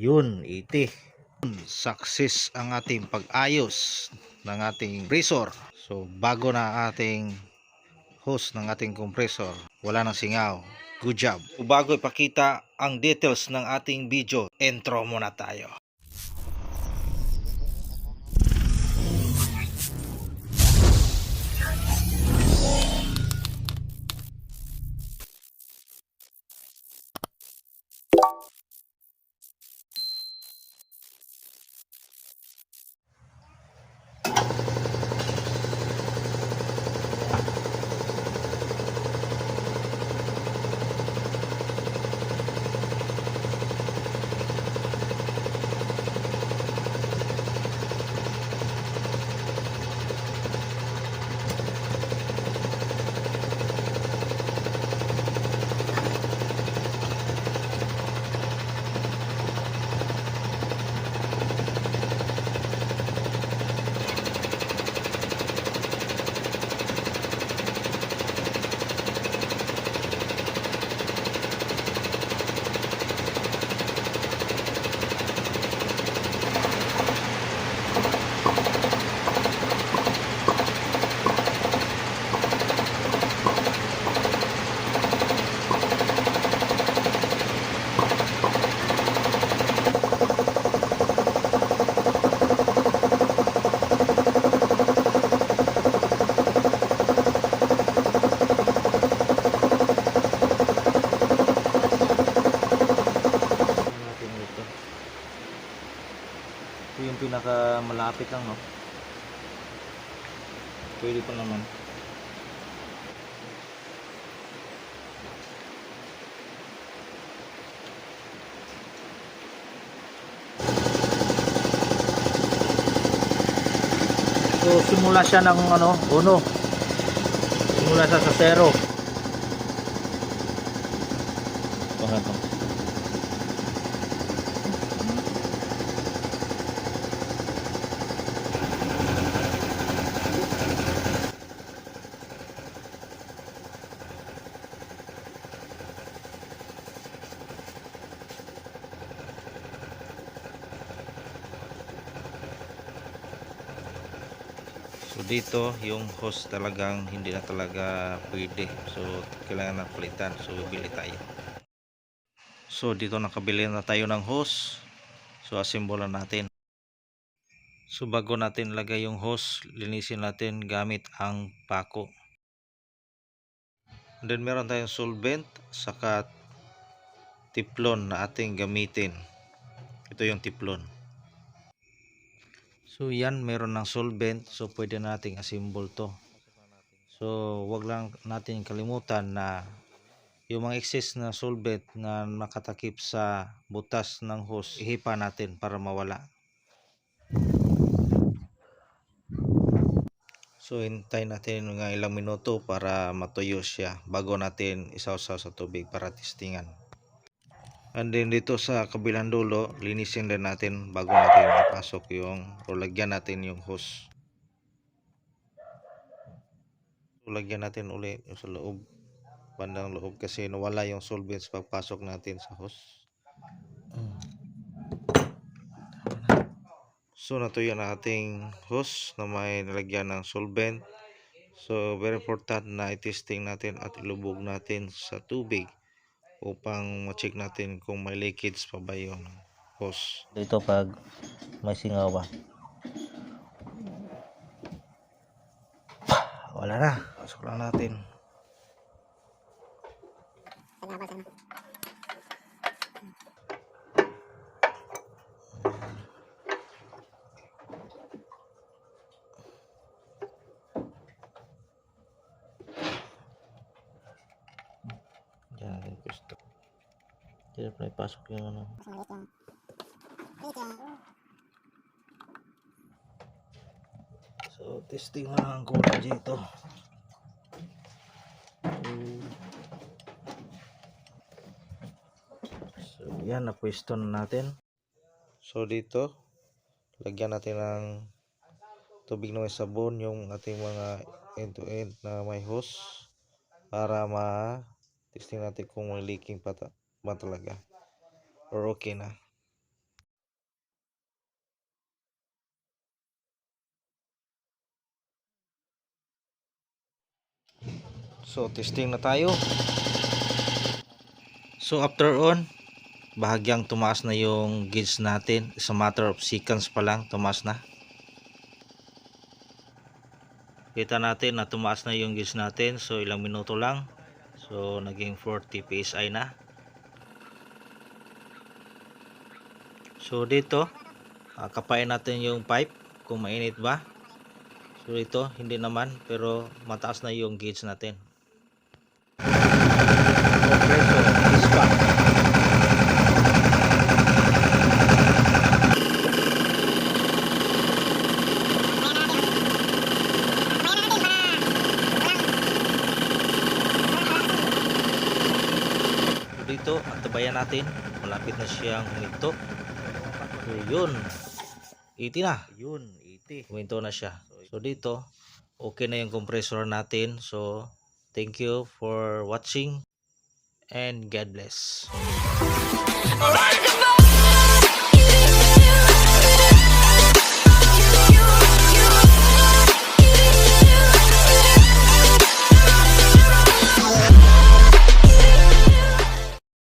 Yun, 80. Success ang ating pag-ayos ng ating compressor. So, bago na ating hose ng ating compressor, wala nang singaw. Good job. Bago ipakita ang details ng ating video, intro muna tayo. natin ito. Ito yung pinaka malapit lang, no? Pwede pa naman. So, simula siya ng ano, uno. Simula siya sa zero. Bakit So dito yung hose talagang hindi na talaga pwede. So kailangan na palitan. So bibili tayo. So dito nakabili na tayo ng hose. So assemble na natin. So bago natin lagay yung hose, linisin natin gamit ang pako. And then meron tayong solvent saka tiplon na ating gamitin. Ito yung tiplon. So yan meron ng solvent so pwede nating assemble to. So wag lang natin kalimutan na yung mga excess na solvent na makatakip sa butas ng hose ihipa natin para mawala. So hintay natin mga ilang minuto para matuyo siya bago natin isawsaw sa tubig para testingan. And then dito sa kabilang dulo, linisin din natin bago natin ipasok yung o lagyan natin yung hose. So, lagyan natin uli sa loob, bandang loob kasi nawala yung solvents pagpasok natin sa hose. So natuyo na ating hose na may nilagyan ng solvent. So very important na i-testing natin at ilubog natin sa tubig upang ma-check natin kung may leakage pa ba yung hose. Dito pag may singaw ba? Wala na. Pasok lang natin. Diyan natin gusto. Diyan pa ipasok yung ano. So, testing na lang ang kulay dito. So, yan, napwesto na natin. So, dito, lagyan natin ng tubig na may sabon yung ating mga end-to-end na may hose para Testing natin kung may leaking pa, ta ba talaga. Or okay na. So, testing na tayo. So, after on, bahagyang tumaas na yung gauge natin. It's a matter of seconds pa lang, tumaas na. Kita natin na tumaas na yung gauge natin. So, ilang minuto lang. So, naging 40 PSI na. So, dito, ah, kapain natin yung pipe kung mainit ba. So, ito, hindi naman. Pero, mataas na yung gauge natin. Compressor is back. Dito, antabayan natin. Malapit na siyang huminto. So yun. 80 na. Yun, 80. Huminto na siya. So dito, okay na yung compressor natin. So, thank you for watching. And God bless. Alright,